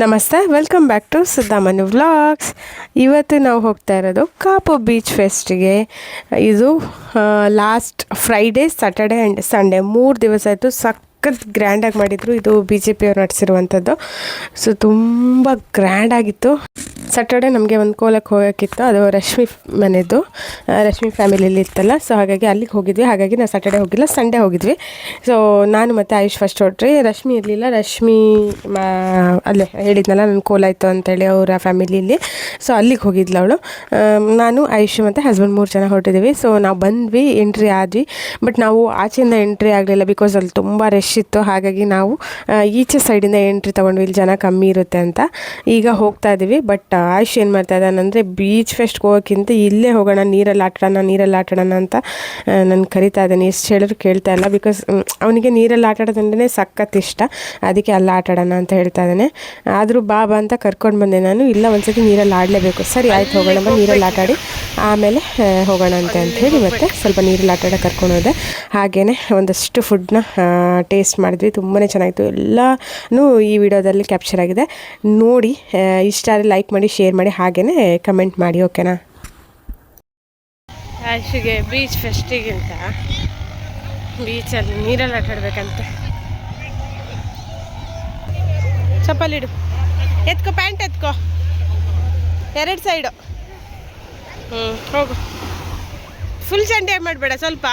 ನಮಸ್ತೆ welcome back to ಸುದ್ದಾಮನು vlogs ಇವತ್ತು ನಾವು ಹೋಗ್ತಾ ಇರೋದು ಕಾಪು ಬೀಚ್ ಫೆಸ್ಟಿಗೆ ಇದು last Friday Saturday and Sunday ಮೂರು ದಿವಸ ಆಯಿತು ಸಖತ್ ಗ್ರ್ಯಾಂಡಾಗಿ ಮಾಡಿದರು ಇದು ಬಿ ಜೆ ಪಿಯವ್ರು ನಡೆಸಿರುವಂಥದ್ದು. ಸೊ ತುಂಬ ಗ್ರ್ಯಾಂಡಾಗಿತ್ತು ಸ್ಯಾಟರ್ಡೆ ನಮಗೆ ಒಂದು ಕೋಲಕ್ಕೆ ಹೋಗೋಕ್ಕಿತ್ತು. ಅದು ರಶ್ಮಿ ಮನೆಯದು ರಶ್ಮಿ ಫ್ಯಾಮಿಲಿಯಲ್ಲಿ ಇತ್ತಲ್ಲ. ಸೊ ಹಾಗಾಗಿ ಅಲ್ಲಿಗೆ ಹೋಗಿದ್ವಿ. ಹಾಗಾಗಿ ನಾವು ಸ್ಯಾಟರ್ಡೆ ಹೋಗಿಲ್ಲ. ಸಂಡೇ ಹೋಗಿದ್ವಿ. ಸೊ ನಾನು ಮತ್ತು ಆಯುಷ್ ಫಸ್ಟ್ ಹೊಟ್ರಿ ರಶ್ಮಿ ಇರಲಿಲ್ಲ. ರಶ್ಮಿ, ಮಾ, ಅಲ್ಲೇ ಹೇಳಿದ್ನಲ್ಲ ನನ್ನ ಕೋಲಾಯಿತು ಅಂತೇಳಿ ಅವರ ಫ್ಯಾಮಿಲಿಯಲ್ಲಿ. ಸೊ ಅಲ್ಲಿಗೆ ಹೋಗಿದ್ಲು ಅವಳು. ನಾನು, ಆಯುಷ್ ಮತ್ತು ಹಸ್ಬೆಂಡ್ ಮೂರು ಜನ ಹೊರಟಿದ್ದೀವಿ ಸೊ ನಾವು ಬಂದ್ವಿ ಎಂಟ್ರಿ ಆದ್ವಿ. ಬಟ್ ನಾವು ಆಚೆಯಿಂದ ಎಂಟ್ರಿ ಆಗಲಿಲ್ಲ ಬಿಕಾಸ್ ಅಲ್ಲಿ ತುಂಬ ರಶ್ ಇತ್ತು. ಹಾಗಾಗಿ ನಾವು ಈಚೆ ಸೈಡಿಂದ ಎಂಟ್ರಿ ತೊಗೊಂಡ್ವಿ. ಇಲ್ಲಿ ಜನ ಕಮ್ಮಿ ಇರುತ್ತೆ ಅಂತ. ಈಗ ಹೋಗ್ತಾ ಇದ್ದೀವಿ ಬಟ್ ಆಯುಷ್ ಏನು ಮಾಡ್ತಾ ಇದ್ದಾನಂದರೆ ಬೀಚ್ ಫೆಸ್ಟ್ಗೆ ಹೋಗೋಕ್ಕಿಂತ ಇಲ್ಲೇ ಹೋಗೋಣ, ನೀರಲ್ಲಿ ಆಟಾಡೋಣ ನೀರಲ್ಲಿ ಆಟಾಡೋಣ ಅಂತ ನಾನು ಕರಿತಾ ಇದ್ದಾನೆ. ಎಷ್ಟು ಹೇಳಿದ್ರು ಕೇಳ್ತಾ ಇಲ್ಲ ಬಿಕಾಸ್ ಅವನಿಗೆ ನೀರಲ್ಲಿ ಆಟಾಡೋದಂದ್ರೆ ಸಖತ್ ಇಷ್ಟ. ಅದಕ್ಕೆ ಅಲ್ಲಿ ಆಟಾಡೋಣ ಅಂತ ಹೇಳ್ತಾ ಇದ್ದಾನೆ. ಆದರೂ ಬಾಬಾ ಅಂತ ಕರ್ಕೊಂಡು ಬಂದೆ ನಾನು. ಇಲ್ಲ, ಒಂದ್ಸತಿ ನೀರಲ್ಲಿ ಆಡಲೇಬೇಕು. ಸರಿ, ಆಯ್ತು, ಹೋಗೋಣ ನೀರಲ್ಲಿ ಆಟಾಡಿ. ಆಮೇಲೆ ಹೋಗೋಣ ಅಂತ ಹೇಳಿ ಮತ್ತೆ ಸ್ವಲ್ಪ ನೀರಲ್ಲಿ ಆಟಾಡ ಕರ್ಕೊಂಡು ಹೋದೆ. ಹಾಗೆಯೇ ಒಂದಷ್ಟು ಫುಡ್ನ ಟೇಸ್ಟ್ ಮಾಡಿದ್ವಿ. ತುಂಬಾ ಚೆನ್ನಾಗಿತ್ತು. ಎಲ್ಲನೂ ಈ ವಿಡಿಯೋದಲ್ಲಿ ಕ್ಯಾಪ್ಚರ್ ಆಗಿದೆ. ನೋಡಿ ಇಷ್ಟ ಆದರೆ ಲೈಕ್ ಮಾಡಿ ಶೇರ್ ಮಾಡಿ ಹಾಗೇನೆ ಕಮೆಂಟ್ ಮಾಡಿ ಓಕೆನಾ ಆಶಿಗೆ ಬೀಚ್ ಫೆಸ್ಟಿಗಿಂತ ಬೀಚಲ್ಲಿ ನೀರಲ್ಲಿ ಆಟಾಡ್ಬೇಕಂತೆ ಚಪ್ಪಲಿಡು ಎತ್ಕೋ ಪ್ಯಾಂಟ್ ಎತ್ಕೋ. ಎರಡು ಸೈಡು ಹ್ಞೂ ಹೋಗು. ಫುಲ್ ಚಂಡೆ ಮಾಡಬೇಡ, ಸ್ವಲ್ಪ.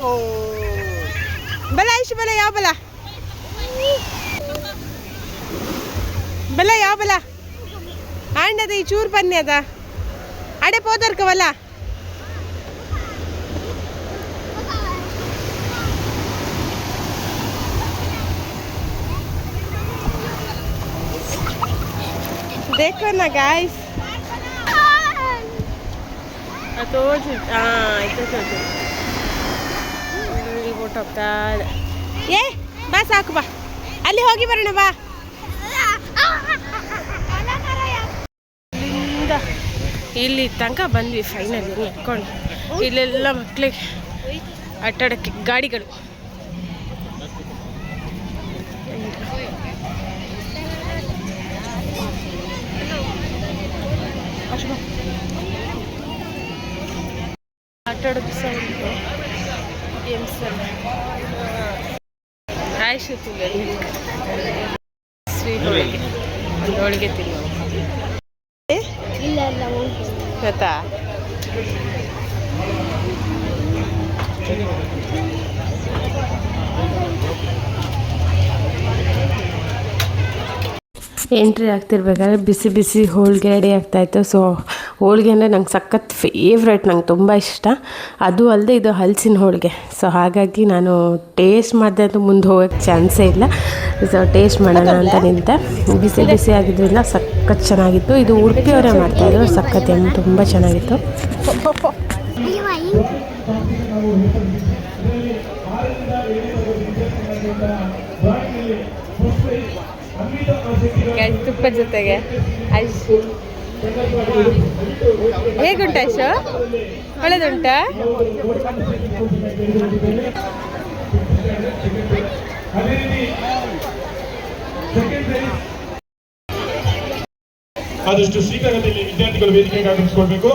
ಓ ಬಲ ಐಶು ಬಲ ಯಾವ ಬಲ ಬಲ ಯಾವ ಬಲ ಆಂಡದ ಈ ಚೂರು ಬನ್ನಿ ಅದ ಅಡೆ ಪೋದರ್ಕವಲ್ಲ देखो ना गाइस ತೋರ್ಸಿ ಹಾಂ ಇದು ಬೋಟ್ ಹೋಗ್ತಾ ಏ, ಬಾ ಸಾಕು, ಬಾ. ಅಲ್ಲಿ ಹೋಗಿ ಬರೋಣ, ಬಾ. ಇಲ್ಲಿಂದ ಇಲ್ಲಿ ತನಕ ಬಂದ್ವಿ ಫೈನಲಿ ನಿಂತ್ಕೊಂಡು. ಇಲ್ಲೆಲ್ಲ ಮಕ್ಕಳಿಗೆ ಆಟಾಡೋಕ್ಕೆ ಗಾಡಿಗಳು. ಆಟಾಡೋದು ಸಹ ಉಂಟು ಗೇಮ್ಸ್ ಎಲ್ಲ ಆಯ್ತು ಸ್ವೀಟ್ ಹೋಳಿಗೆ ಒಂದು ಹೋಳಿಗೆ ತಿನ್ನು ಇಲ್ಲ ಇಲ್ಲ ಉಂಟು ಗೊತ್ತಾ ಎಂಟ್ರಿ ಆಗ್ತಿರ್ಬೇಕಾದ್ರೆ ಬಿಸಿ ಬಿಸಿ ಹೋಳಿಗೆ ರೆಡಿ ಆಗ್ತಾಯಿತ್ತು ಸೊ ಹೋಳಿಗೆ ಅಂದರೆ ನಂಗೆ ಸಖತ್ ಫೇವ್ರೇಟ್ ನಂಗೆ ತುಂಬ ಇಷ್ಟ. ಅದು ಅಲ್ಲದೆ ಇದು ಹಲಸಿನ ಹೋಳಿಗೆ. ಸೊ ಹಾಗಾಗಿ ನಾನು ಟೇಸ್ಟ್ ಮಾಡಿದೆ ಅದು ಮುಂದೆ ಹೋಗೋಕ್ಕೆ ಚಾನ್ಸೇ ಇಲ್ಲ. ಸೊ ಟೇಸ್ಟ್ ಮಾಡೋಣ ಅಂತ ನಿಂತೆ. ಬಿಸಿ ಬಿಸಿ ಆಗಿದ್ದರಿಂದ ಸಖತ್ ಚೆನ್ನಾಗಿತ್ತು. ಇದು ಉಡುಪಿಯವರೇ ಮಾಡ್ತಾಯಿದ್ರು ಸಖತ್ ಏನು ತುಂಬ ಚೆನ್ನಾಗಿತ್ತು. ತುಪ್ಪ ಜೊತೆಗೆ ಐಶು ಹೇಗುಂಟ ಐಶು ಒಳ್ಳೆದುಂಟ ಆದಷ್ಟು ಶೀಘ್ರಗತಿಯಲ್ಲಿ ವಿದ್ಯಾರ್ಥಿಗಳು ವೇದಿಕೆಗೆ ಆಗಮಿಸಿಕೊಳ್ಬೇಕು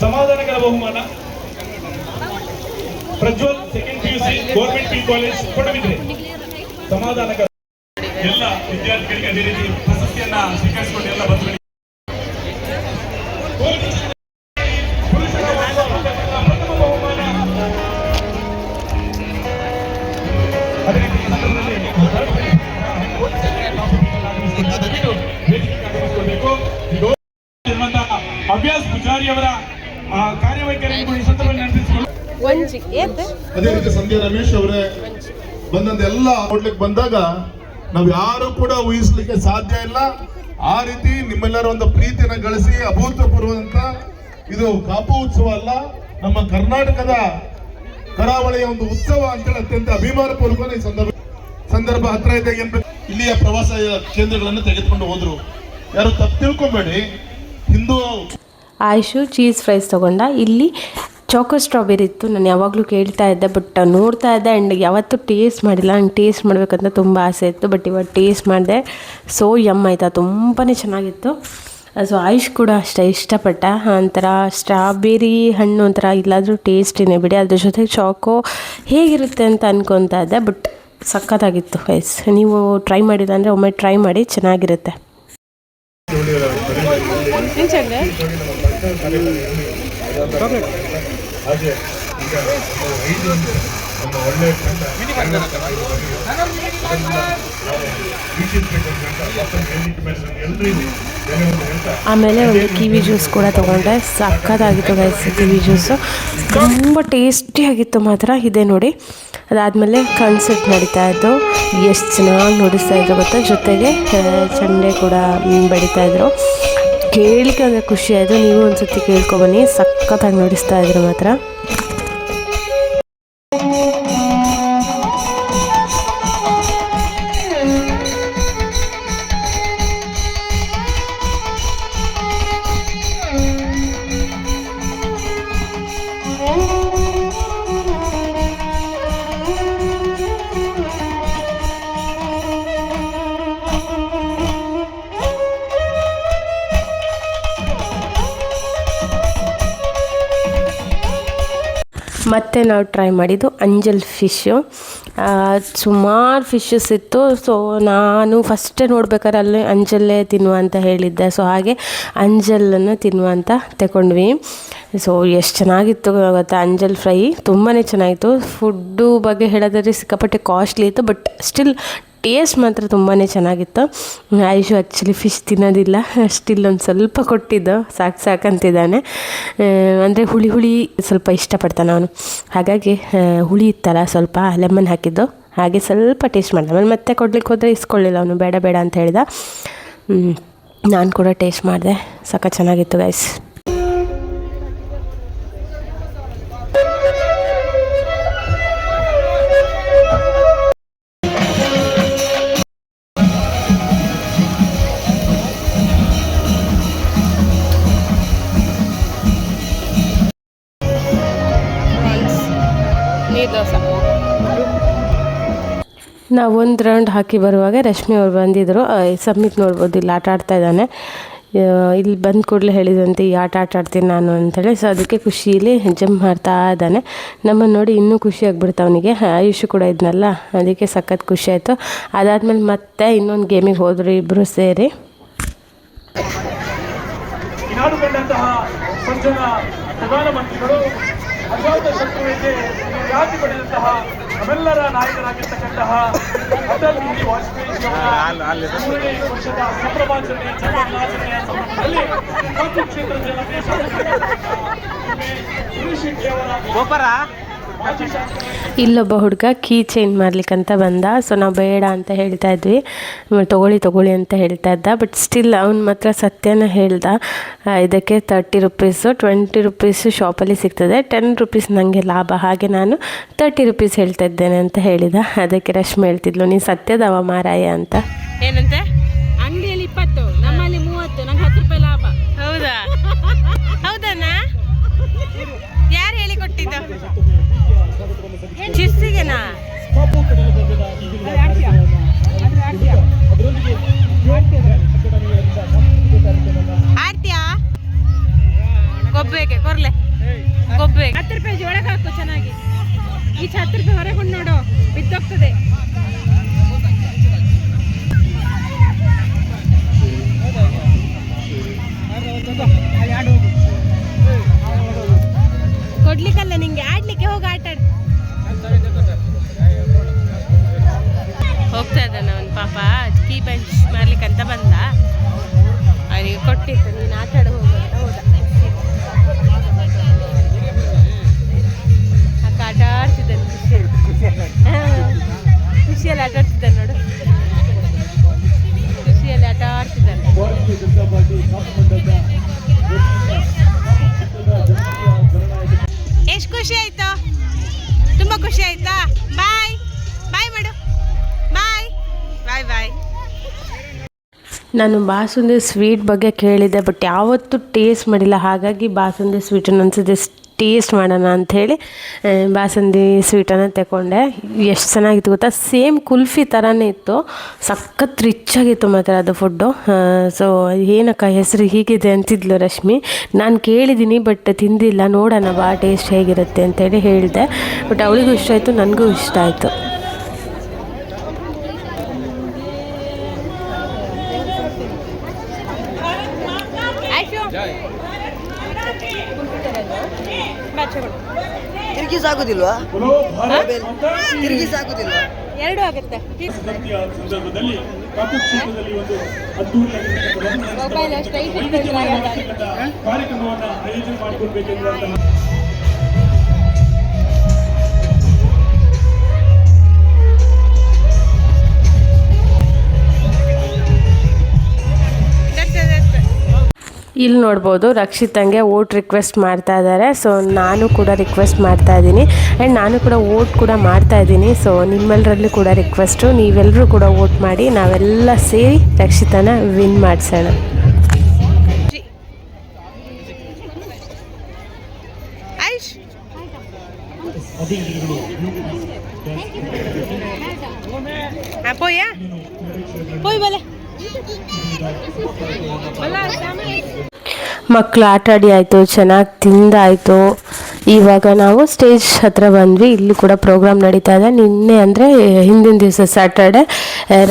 ಸಮಾಧಾನಕರ ಬಹುಮಾನ Prajwal second PUC government P college Padubidri ಸಮಾಧಾನಕರ ಆ, ಕಾರ್ಯವೈಖರಿಯನ್ನು ಅದೇ ರೀತಿ ಸಂಧ್ಯಾ ರಮೇಶ್ ಅವರೇ ಬಂದಂತ ಎಲ್ಲ ಬಂದಾಗ ನಾವು ಯಾರು ಕೂಡ ಊಹಿಸ್ಲಿಕ್ಕೆ ಸಾಧ್ಯ ಇಲ್ಲ. ಆ ರೀತಿ ನಿಮ್ಮೆಲ್ಲರ ಒಂದು ಪ್ರೀತಿನ ಗಳಿಸಿ ಅಭೂತಪೂರ್ವಂತ ಇದು ಕಾಪು ಉತ್ಸವ ಅಲ್ಲ ನಮ್ಮ ಕರ್ನಾಟಕದ ಕರಾವಳಿಯ ಒಂದು ಉತ್ಸವ ಅಂತೇಳಿ ಅತ್ಯಂತ ಅಭಿಮಾನಪೂರ್ವಕ ಈ ಸಂದರ್ಭ ಸಂದರ್ಭ ಹತ್ರ ಇದೆ. ಇಲ್ಲಿಯ ಪ್ರವಾಸ ಕೇಂದ್ರಗಳನ್ನು ತೆಗೆದುಕೊಂಡು ಹೋದ್ರು. ಯಾರು ತಪ್ಪು ತಿಳ್ಕೊಬೇಡಿ. ಹಿಂದೂ ಆಯುಷು ಚೀಸ್ ಫ್ರೈಸ್ ತೊಗೊಂಡ. ಇಲ್ಲಿ ಚಾಕೋ ಸ್ಟ್ರಾಬೆರಿ ಇತ್ತು. ನಾನು ಯಾವಾಗಲೂ ಕೇಳ್ತಾ ಇದ್ದೆ ಬಟ್ ನೋಡ್ತಾ ಇದ್ದೆ ಆ್ಯಂಡ್ ಯಾವತ್ತೂ ಟೇಸ್ಟ್ ಮಾಡಿಲ್ಲ. ಆ್ಯಂಡ್ ಟೇಸ್ಟ್ ಮಾಡಬೇಕಂತ ತುಂಬ ಆಸೆ ಇತ್ತು ಬಟ್ ಇವತ್ತು ಟೇಸ್ಟ್ ಮಾಡಿದೆ. ಸೋ ಯಮ್ ಆಯಿತಾ? ತುಂಬಾ ಚೆನ್ನಾಗಿತ್ತು. ಸೊ ಆಯುಷ್ ಕೂಡ ಅಷ್ಟೇ ಇಷ್ಟಪಟ್ಟ. ಒಂಥರ ಸ್ಟ್ರಾಬೆರಿ ಹಣ್ಣು ಒಂಥರ ಇಲ್ಲಾದರೂ ಟೇಸ್ಟಿನೇ ಬಿಡಿ. ಅದ್ರ ಜೊತೆಗೆ ಚಾಕೋ ಹೇಗಿರುತ್ತೆ ಅಂತ ಅನ್ಕೊತಾ ಇದ್ದೆ ಬಟ್ ಸಖತ್ತಾಗಿತ್ತು ಗೈಸ್ ನೀವು ಟ್ರೈ ಮಾಡಿಲ್ಲ ಅಂದರೆ ಒಮ್ಮೆ ಟ್ರೈ ಮಾಡಿ, ಚೆನ್ನಾಗಿರುತ್ತೆ. ಹಾಗೆ ಈಗ ಐದು ಒಂದು ಒಂದು ಒಳ್ಳೆ ಒಂದು ಆಮೇಲೆ ಒಂದು ಕಿವಿ ಜ್ಯೂಸ್ ಕೂಡ ತೊಗೊಂಡೆ. ಸಖತ್ತಾಗಿತ್ತು ಗೈಸ್ ಕಿವಿ ಜ್ಯೂಸು. ತುಂಬ ಟೇಸ್ಟಿಯಾಗಿತ್ತು ಮಾತ್ರ ಇದೆ ನೋಡಿ. ಅದಾದಮೇಲೆ ಕನ್ಸರ್ಟ್ ನಡೀತಾ ಇತ್ತು ಎಷ್ಟು ಚೆನ್ನಾಗಿ ನೋಡಿಸ್ತಾ ಇದ್ರು ಗೊತ್ತಾ? ಜೊತೆಗೆ ಚಂಡೆ ಕೂಡ ಬೆಳೀತಾ ಬಡಿತಾ ಇದ್ರು. ಕೇಳಿಕೆ ಅಂದರೆ ಖುಷಿ ಆಯಿತು. ನೀವು ಒಂದ್ಸತಿ ಕೇಳ್ಕೊಬನ್ನಿ ಸಖತ್ತಾಗಿ ನೋಡಿಸ್ತಾ ಇದ್ರು ಮಾತ್ರ. ಮತ್ತೆ ನಾವು ಟ್ರೈ ಮಾಡಿದ್ದು ಅಂಜಲ್ ಫಿಶ್ಶು ಸುಮಾರು ಫಿಶಸ್ ಇತ್ತು. ಸೊ ನಾನು ಫಸ್ಟೇ ನೋಡ್ಬೇಕಾದ್ರೆ ಅಲ್ಲಿ ಅಂಜಲ್ಲೇ ತಿನ್ನುವ ಅಂತ ಹೇಳಿದ್ದೆ. ಸೊ ಹಾಗೆ ಅಂಜಲನ್ನು ತಿನ್ನುವ ಅಂತ ತಗೊಂಡ್ವಿ ಸೊ ಎಷ್ಟು ಚೆನ್ನಾಗಿತ್ತು ಗೊತ್ತಾ? ಅಂಜಲ್ ಫ್ರೈ ತುಂಬಾ ಚೆನ್ನಾಗಿತ್ತು. ಫುಡ್ಡು ಬಗ್ಗೆ ಹೇಳೋದಾದ್ರೆ ಸಿಕ್ಕಾಪಟ್ಟೆ ಕಾಸ್ಟ್ಲಿ ಇತ್ತು ಬಟ್ ಸ್ಟಿಲ್ ಟೇಸ್ಟ್ ಮಾತ್ರ ತುಂಬಾ ಚೆನ್ನಾಗಿತ್ತು. ಆಯುಷು ಆ್ಯಕ್ಚುಲಿ ಫಿಶ್ ತಿನ್ನೋದಿಲ್ಲ. ಸ್ಟಿಲ್ ಒಂದು ಸ್ವಲ್ಪ ಕೊಟ್ಟಿದ್ದು. ಸಾಕು ಸಾಕಂತಿದ್ದಾನೆ ಅಂದರೆ ಹುಳಿ ಹುಳಿ ಸ್ವಲ್ಪ ಇಷ್ಟಪಡ್ತಾನೆ ಅವನು. ಹಾಗಾಗಿ ಹುಳಿ ಇತ್ತಲ್ಲ, ಸ್ವಲ್ಪ ಲೆಮನ್ ಹಾಕಿದ್ದು. ಹಾಗೆ ಸ್ವಲ್ಪ ಟೇಸ್ಟ್ ಮಾಡಿದೆ. ಆಮೇಲೆ ಮತ್ತೆ ಕೊಡ್ಲಿಕ್ಕೆ ಹೋದರೆ ಇಸ್ಕೊಳ್ಳಿಲ್ಲ ಅವನು. ಬೇಡ ಬೇಡ ಅಂತ ಹೇಳಿದ. ನಾನು ಕೂಡ ಟೇಸ್ಟ್ ಮಾಡಿದೆ. ಸಾಕ ಚೆನ್ನಾಗಿತ್ತು ಗೈಸ್ ನಾವು ಒಂದು ರೌಂಡ್ ಹಾಕಿ ಬರುವಾಗ ರಶ್ಮಿ ಅವ್ರು ಬಂದಿದ್ದರು ಸಮ್ಮಿತ್ ನೋಡ್ಬೋದು, ಇಲ್ಲಿ ಆಟ ಆಡ್ತಾ ಇದ್ದಾನೆ. ಇಲ್ಲಿ ಬಂದ ಕೂಡಲೇ ಹೇಳಿದಂತೆ, ಈ ಆಟ ಆಟ ಆಡ್ತೀನಿ ನಾನು ಅಂತೇಳಿ ಸೊ ಅದಕ್ಕೆ ಖುಷಿಯಲ್ಲಿ ಜಂಪ್ ಮಾಡ್ತಾ ಇದ್ದಾನೆ. ನಮ್ಮನ್ನು ನೋಡಿ ಇನ್ನೂ ಖುಷಿ ಆಗ್ಬಿಡ್ತು ಅವನಿಗೆ. ಆಯುಷು ಕೂಡ ಇದ್ನಲ್ಲ, ಅದಕ್ಕೆ ಸಖತ್ ಖುಷಿ ಆಯಿತು. ಅದಾದಮೇಲೆ ಮತ್ತೆ ಇನ್ನೊಂದು ಗೇಮಿಗೆ ಹೋದರು ಇಬ್ಬರು ಸೇರಿ. ಪ್ರಧಾನಮಂತ್ರಿಗಳು ಅಜಾತ ಶತ್ರುವಿಗೆ ಖ್ಯಾತಿ ಪಡೆದಂತಹ ನಮ್ಮೆಲ್ಲರ ನಾಯಕರಾಗಿರ್ತಕ್ಕಂತಹ ಅಟಲ್ ಬಿಹಾರಿ ವಾಜಪೇಯಿ ಮೂರನೇ ವರ್ಷದ ಸಂಭ್ರಮಾಚರಣೆ ಜನ್ಮದಿನಾಚರಣೆಯ ಸಂದರ್ಭದಲ್ಲಿ ಮತ್ತು ಕ್ಷೇತ್ರದ ಜನತೆ ಸುರೇಶ್ ಶೆಟ್ಟಿ ಅವರ ಇಲ್ಲೊಬ್ಬ ಹುಡುಗ ಕೀ ಚೇಂಜ್ ಮಾಡ್ಲಿಕ್ಕಂತ ಬಂದ. ಸೊ ನಾವು ಬೇಡ ಅಂತ ಹೇಳ್ತಾ ಇದ್ವಿ. ತಗೊಳ್ಳಿ, ತೊಗೊಳ್ಳಿ ಅಂತ ಹೇಳ್ತಾ ಇದ್ದ. ಬಟ್ ಸ್ಟಿಲ್ ಅವ್ನ ಮಾತ್ರ ಸತ್ಯನ ಹೇಳ್ದ. ಇದಕ್ಕೆ ತರ್ಟಿ ರುಪೀಸು ಟ್ವೆಂಟಿ ರುಪೀಸು ಶಾಪಲ್ಲಿ ಸಿಗ್ತದೆ. ಟೆನ್ ರುಪೀಸ್ ನನಗೆ ಲಾಭ. ಹಾಗೆ ನಾನು ತರ್ಟಿ ರುಪೀಸ್ ಹೇಳ್ತಾ ಇದ್ದೇನೆ ಅಂತ ಹೇಳಿದ. ಅದಕ್ಕೆ ರಶ್ಮಿ ಹೇಳ್ತಿದ್ಲು ನೀನು ಸತ್ಯದವ ಮಾರಾಯ ಅಂತ. ಏನಂತೆ? ಈಚೆ ಹೊರಗೊಂಡು ನೋಡು, ಬಿದ್ದೋಗ್ತದೆ. ಕೊಡ್ಲಿಕ್ಕಲ್ಲ ನಿಂಗೆ, ಆಡ್ಲಿಕ್ಕೆ ಹೋಗಿ, ಆಟ ಹೋಗ್ತಾ ಇದ್ದಾನೆ ಅವನು ಪಾಪ, ಕೀ ಬೆಂಚ್ ಮಾಡ್ಲಿಕ್ಕೆ ಅಂತ ಬಂದ. ಅವನಿಗೆ ಕೊಟ್ಟಿತ್ತು, ನೀನು ಆಟ ಆಡ, ಹೋಗ ಹೋದ. ಅಕ್ಕ ಆಟ ಖುಷಿಯಲ್ಲಿ ಆಟ ಆಡ್ತಿದ್ದಾನೆ ನೋಡು. ಖುಷಿಯಲ್ಲಿ ಆಟ ಆಡ್ತಿದ್ದಾನೆ ಎಷ್ಟು ಖುಷಿ ಆಯ್ತು? ತುಂಬ ಖುಷಿ ಆಯ್ತಾ? ಬಾಯ್ ಬಾಯ್ ಮಾಡು. ಬಾಯ್ ನಾನು ಬಾಸುಂದಿ ಸ್ವೀಟ್ ಬಗ್ಗೆ ಕೇಳಿದ್ದೆ ಬಟ್ ಯಾವತ್ತೂ ಟೇಸ್ಟ್ ಮಾಡಿಲ್ಲ. ಹಾಗಾಗಿ ಬಾಸುಂದಿ ಸ್ವೀಟನ್ನು ಅನ್ಸುತ್ತೆ ಟೇಸ್ಟ್ ಮಾಡೋಣ ಅಂಥೇಳಿ ಬಾಸಂದಿ ಸ್ವೀಟನ್ನು ತಗೊಂಡೆ ಎಷ್ಟು ಚೆನ್ನಾಗಿತ್ತು ಗೊತ್ತಾ? ಸೇಮ್ ಕುಲ್ಫಿ ಥರನೇ ಇತ್ತು. ಸಖತ್ ರಿಚ್ ಆಗಿತ್ತು ಮಾತ್ರ ಅದು ಫುಡ್ಡು ಸೊ ಏನಕ್ಕ ಹೆಸರು ಹೀಗಿದೆ ಅಂತಿದ್ಲು ರಶ್ಮಿ. ನಾನು ಕೇಳಿದ್ದೀನಿ ಬಟ್ ತಿಂದಿಲ್ಲ. ನೋಡೋಣ ಬಾ ಟೇಸ್ಟ್ ಹೇಗಿರುತ್ತೆ ಅಂತೇಳಿ ಹೇಳಿದೆ. ಬಟ್ ಅವಳಿಗೂ ಇಷ್ಟ ಆಯಿತು, ನನಗೂ ಇಷ್ಟ ಆಯಿತು. ತಿರುಗಿ ಸಾಕುದಿಲ್ವಾ ಸಾಕುದಿಲ್ವಾ ಎರಡು ಆಗುತ್ತೆ. ಸಂದರ್ಭದಲ್ಲಿ ಕಾರ್ಯಕ್ರಮವನ್ನು ಆಯೋಜನೆ ಮಾಡಿಕೊಳ್ಬೇಕೆಂದು ಇಲ್ಲಿ ನೋಡ್ಬೋದು ರಕ್ಷಿತಂಗೆ ಓಟ್ ರಿಕ್ವೆಸ್ಟ್ ಮಾಡ್ತಾ ಇದ್ದಾರೆ. ಸೊ ನಾನು ಕೂಡ ರಿಕ್ವೆಸ್ಟ್ ಮಾಡ್ತಾ ಇದ್ದೀನಿ. ಆ್ಯಂಡ್ ನಾನು ಕೂಡ ಓಟ್ ಕೂಡ ಮಾಡ್ತಾ ಇದ್ದೀನಿ. ಸೊ ನಿಮ್ಮೆಲ್ಲರಲ್ಲೂ ಕೂಡ ರಿಕ್ವೆಸ್ಟು ನೀವೆಲ್ಲರೂ ಕೂಡ ಓಟ್ ಮಾಡಿ, ನಾವೆಲ್ಲ ಸೇರಿ ರಕ್ಷಿತನ ವಿನ್ ಮಾಡಿಸೋಣ. ಪೋಯ್ ಬಲೆ ಮಕ್ಕಳು ಆಟ ಆಡಿ ಆಯಿತು, ಚೆನ್ನಾಗಿ ತಿಂದಾಯಿತು ಇವಾಗ ನಾವು ಸ್ಟೇಜ್ ಹತ್ರ ಬಂದ್ವಿ, ಇಲ್ಲಿ ಕೂಡ ಪ್ರೋಗ್ರಾಮ್ ನಡೀತಾ ಇದೆ. ನಿನ್ನೆ ಅಂದರೆ ಹಿಂದಿನ ದಿವಸ ಸ್ಯಾಟರ್ಡೆ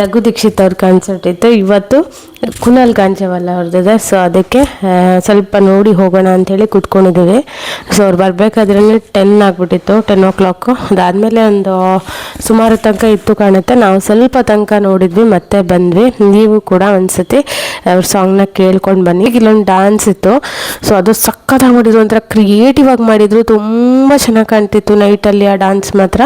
ರಘು ದೀಕ್ಷಿತ್ ಅವ್ರ ಕಾನ್ಸರ್ಟ್ ಇತ್ತು. ಇವತ್ತು ಕುನಾಲ್ ಗಾಂಜಾವಲ್ಲ ಅವ್ರದ್ದಿದೆ. ಸೊ ಅದಕ್ಕೆ ಸ್ವಲ್ಪ ನೋಡಿ ಹೋಗೋಣ ಅಂಥೇಳಿ ಕುತ್ಕೊಂಡಿದ್ದೀವಿ. ಸೊ ಅವ್ರು ಬರಬೇಕಾದ್ರೆ ಟೆನ್ ಆಗಿಬಿಟ್ಟಿತ್ತು ಟೆನ್ ಓ ಕ್ಲಾಕು ಅದಾದಮೇಲೆ ಒಂದು ಸುಮಾರು ತನಕ ಇತ್ತು ಕಾಣುತ್ತೆ. ನಾವು ಸ್ವಲ್ಪ ತನಕ ನೋಡಿದ್ವಿ, ಮತ್ತೆ ಬಂದ್ವಿ. ನೀವು ಕೂಡ ಒಂದ್ಸತಿ ಅವ್ರ ಸಾಂಗ್ನ ಕೇಳ್ಕೊಂಡು ಬನ್ನಿ. ಇಲ್ಲೊಂದು ಡ್ಯಾನ್ಸ್ ಇತ್ತು. ಸೊ ಅದು ಸಕ್ಕತ್ತಾಗಿ ಮಾಡಿದ್ರು. ಒಂಥರ ಕ್ರಿಯೇಟಿವ್ ಆಗಿ ಮಾಡಿದ್ರು. ತುಂಬ ಚೆನ್ನಾಗಿ ಕಾಣ್ತಿತ್ತು ನೈಟಲ್ಲಿ ಆ ಡ್ಯಾನ್ಸ್ ಮಾತ್ರ.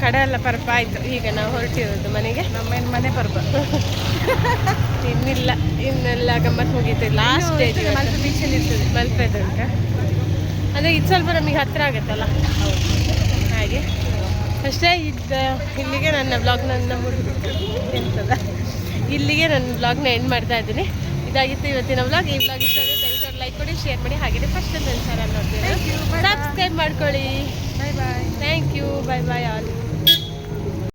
ಕಡೆ ಎಲ್ಲ ಪರ್ಪ ಆಯಿತು. ಈಗ ನಾವು ಹೊರಟಿರೋದು ಮನೆಗೆ. ನಮ್ಮ ಮನೆ ಪರ್ಪ. ಇನ್ನಿಲ್ಲ ಇನ್ನೆಲ್ಲ ಗಮ್ಮತ್ ಮುಗೀತು ಲಾಸ್ಟ್ ಸ್ಟೇಜ್ ಮಲ್ಪೆ ಬೀಚಲ್ಲಿ ಇರ್ತದೆ. ಅಂದರೆ ಇದು ಸ್ವಲ್ಪ ನಮಗೆ ಹತ್ತಿರ ಆಗುತ್ತಲ್ಲ? ಹಾಗೆ. ಅಷ್ಟೇ ಇದ್ದ ಇಲ್ಲಿಗೆ ನನ್ನ ಬ್ಲಾಗ್ ನನ್ನ ಎಂತದ? ಇಲ್ಲಿಗೆ ನನ್ನ ಬ್ಲಾಗ್ನ ಎಂಡ್ ಮಾಡ್ತಾ ಇದ್ದೀನಿ. ಇದಾಗಿತ್ತು ಇವತ್ತಿನ ಬ್ಲಾಗ್ ಈ ಬ್ಲಾಗ್ ಇಷ್ಟ ಲೈಕ್ ಕೊಡಿ ಶೇರ್ ಮಾಡಿ. ಹಾಗೆ ಫಸ್ಟ್ ನನ್ನ ಚಾನಲ್ ನೋಡ್ತೀವಿ ಸಬ್ಸ್ಕ್ರೈಬ್ ಮಾಡ್ಕೊಳ್ಳಿ bye bye thank you bye bye all